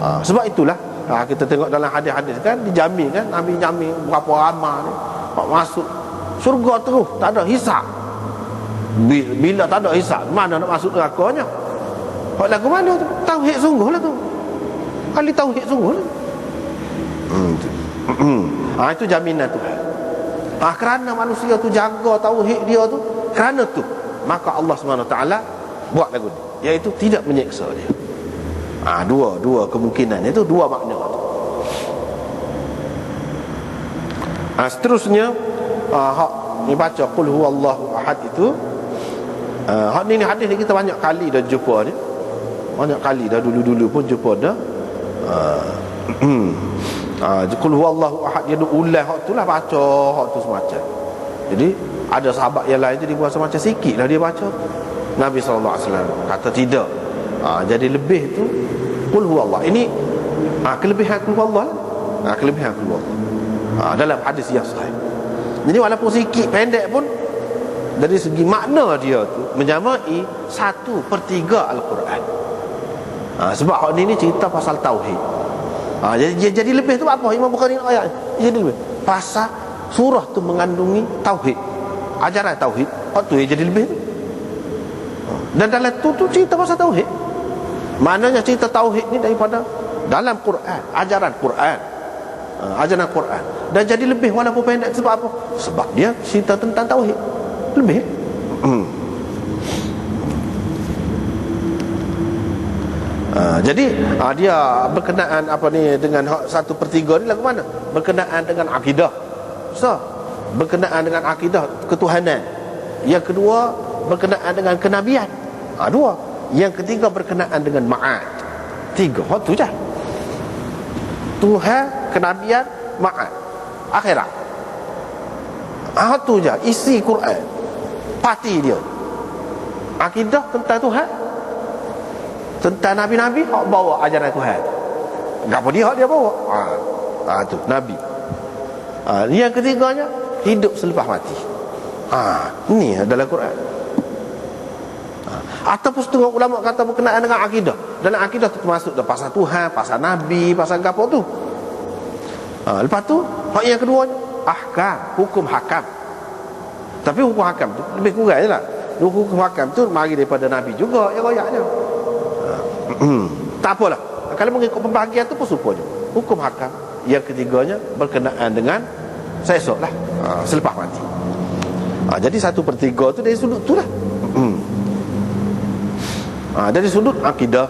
ha, sebab itulah. Ha, kita tengok dalam hadis-hadis kan dijamin kan Nabi jamin berapa ramah ni Hak masuk surga terus tak ada hisap. Bila, bila tak ada hisap mana nak masuk nerakanya Hak lagu mana tu? Tauhid sungguh lah tu. Ahli tauhid sungguh lah hmm. ha, itu jaminan tu. Ha, kerana manusia tu jaga tauhid dia tu kerana tu maka Allah SWT buat lagu ni. Iaitu tidak menyeksa dia ha, dua dua kemungkinan. Itu dua makna. Ha, seterusnya ha, hak ni baca qul huwallahu ahad itu. Ha, hak ni ni hadis ni kita banyak kali dah jumpa ni. Banyak kali dah dulu-dulu pun jumpa dah. Ha, ha, qul huwallahu ahad dia ulah hak tu lah baca hak tu semacam. Jadi ada sahabat yang lain tu dia buat semacam sikit lah dia baca. Nabi SAW kata tidak ha, jadi lebih tu qul huwallah ini ha, kelebihan qul huwallah ha, kelebihan qul huwallah ha, dalam hadis yang sahih. Jadi walaupun sikit pendek pun dari segi makna dia tu menyamai satu per tiga Al-Quran. Ha, sebab hak ni, ni cerita pasal Tauhid. Ha, jadi, jadi lebih tu apa? Imam Bukhari ayat jadi lebih. Pasal surah tu mengandungi Tauhid. Ajaran Tauhid. Hak tu jadi lebih tu. Dan dalam tu tu cerita pasal Tauhid maknanya cerita Tauhid ni daripada dalam Quran ajaran Quran. Uh, ajaran Quran. Dan jadi lebih walaupun pendek. Sebab apa? Sebab dia cerita tentang tauhid. Lebih. Uh, jadi uh, dia berkenaan apa ni dengan satu pertiga ni lagu mana? Berkenaan dengan akidah. So berkenaan dengan akidah ketuhanan. Yang kedua berkenaan dengan kenabian. Ha, dua yang ketiga berkenaan dengan ma'ad tiga hak tu je Tuhan, kenabian, ma'ad Akhirat Ah tu je isi Quran. Parti dia. Akidah tentang Tuhan. Tentang nabi-nabi hak bawa ajaran Tuhan. Gapo dia hak dia bawa? Ah, ah tu nabi. Ah yang ketiganya hidup selepas mati. Ah ni adalah Quran. Ah, ataupun setengah ulama kata berkenaan dengan akidah. Dalam akidah termasuk dah pasal Tuhan, pasal nabi, pasal gapo tu. Ha, lepas tu hak yang kedua ahkam, hukum hakam. Tapi hukum hakam tu lebih kurang je lah. Hukum hakam tu mari daripada Nabi juga yang royaknya. Ha, tak apalah. Kalau mengikut pembahagian tu pun supaya. Hukum hakam yang ketiganya berkenaan dengan saya esok lah. Ha, selepas mati. Ha, jadi satu per tiga tu dari sudut tu lah. Ha, dari sudut akidah.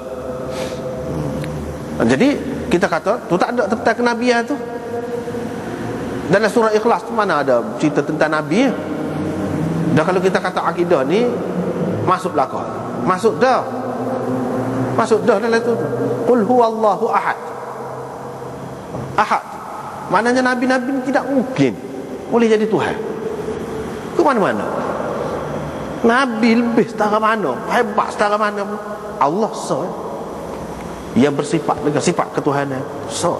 Ha, jadi kita kata tu tak ada tentang kenabian tu. Dalam surah ikhlas tu mana ada cerita tentang Nabi dan kalau kita kata akidah ni masuk belakang. Masuk dah. Masuk dah dalam tu. Qul huwallahu ahad. Ahad. Maknanya Nabi-Nabi tidak mungkin boleh jadi Tuhan. Ke mana-mana Nabi lebih setara mana hebat setara mana Allah so yang bersifat dengan sifat ketuhanan so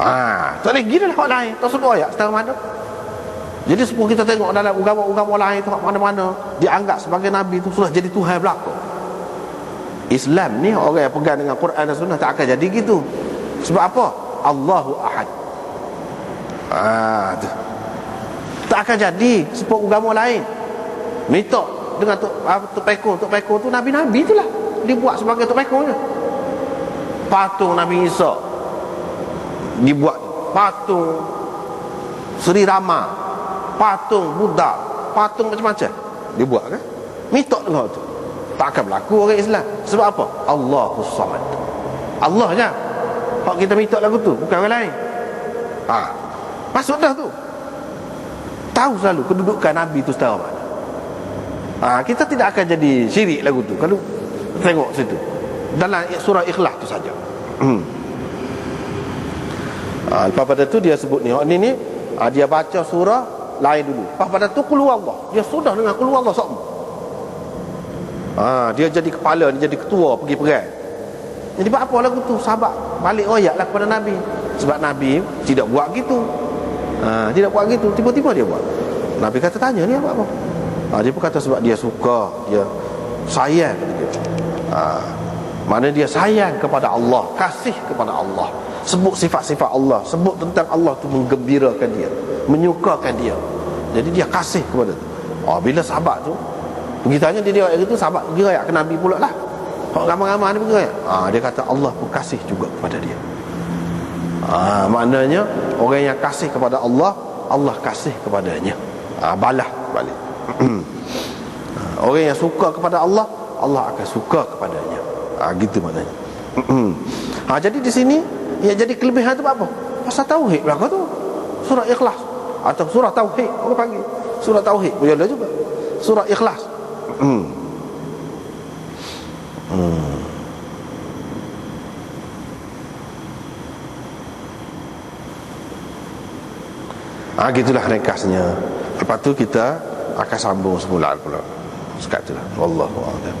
Ha, tak boleh gila lah hak lain. Tak sebut ayat setara mana. Jadi sepuluh kita tengok dalam agama-agama lain tu mana-mana dianggap sebagai nabi tu sudah jadi Tuhan belaka. Islam ni orang yang pegang dengan Quran dan Sunnah tak akan jadi gitu. Sebab apa? Allahu Ahad. Ah, tu. Tak akan jadi sepuluh agama lain. Minta dengan tu apa tu peko tu peko tu nabi-nabi itulah dibuat sebagai tu pekonya. Patung Nabi Isa. Dibuat patung Sri Rama. Patung Buddha. Patung macam-macam. Dibuat kan? Mitok dengan tu. Tak akan berlaku orang Islam. Sebab apa? Allahus Samad. Allah je. Hak kita mitok lagu tu bukan orang lain. Ha. masuk dah tu. Tahu selalu kedudukan Nabi tu setara mana ha. kita tidak akan jadi syirik lagu tu. Kalau tengok situ. Dalam surah ikhlas tu saja. Hmm. Ha, Lepas pada tu dia sebut ni Ni ni ha, Dia baca surah lain dulu. Lepas pada tu keluar Allah. Dia sudah dengan keluar Allah semua ha, Dia jadi kepala Dia jadi ketua pergi perang Jadi buat apa lagu tu? Sahabat balik royak lah kepada Nabi. Sebab Nabi tidak buat gitu. Ha, Tidak buat gitu. Tiba-tiba dia buat. Nabi kata tanya ni apa-apa ha, Dia pun kata sebab dia suka Dia sayang ha, Mana dia sayang kepada Allah Kasih kepada Allah. Sebut sifat-sifat Allah Sebut tentang Allah tu menggembirakan dia Menyukakan dia. Jadi dia kasih kepada tu. Oh, Bila sahabat tu Pergi tanya dia dia itu sahabat pergi rayak ke Nabi pula lah. Ramai-ramai dia pergi rayak ah, Dia kata Allah pun kasih juga kepada dia. Ah, Maknanya Orang yang kasih kepada Allah Allah kasih kepadanya. Ah, Balah balik Orang yang suka kepada Allah Allah akan suka kepadanya. Ha, gitu maknanya. Ha, jadi di sini ya jadi kelebihan tu apa? Pasal tauhid belaka tu. Surah ikhlas. Atau surah tauhid orang panggil. Surah tauhid boleh ada juga. Surah ikhlas. Hmm. Hmm. Ah gitulah ringkasnya. Lepas tu kita akan sambung semula pula. Sekat itulah. Wallahu a'lam.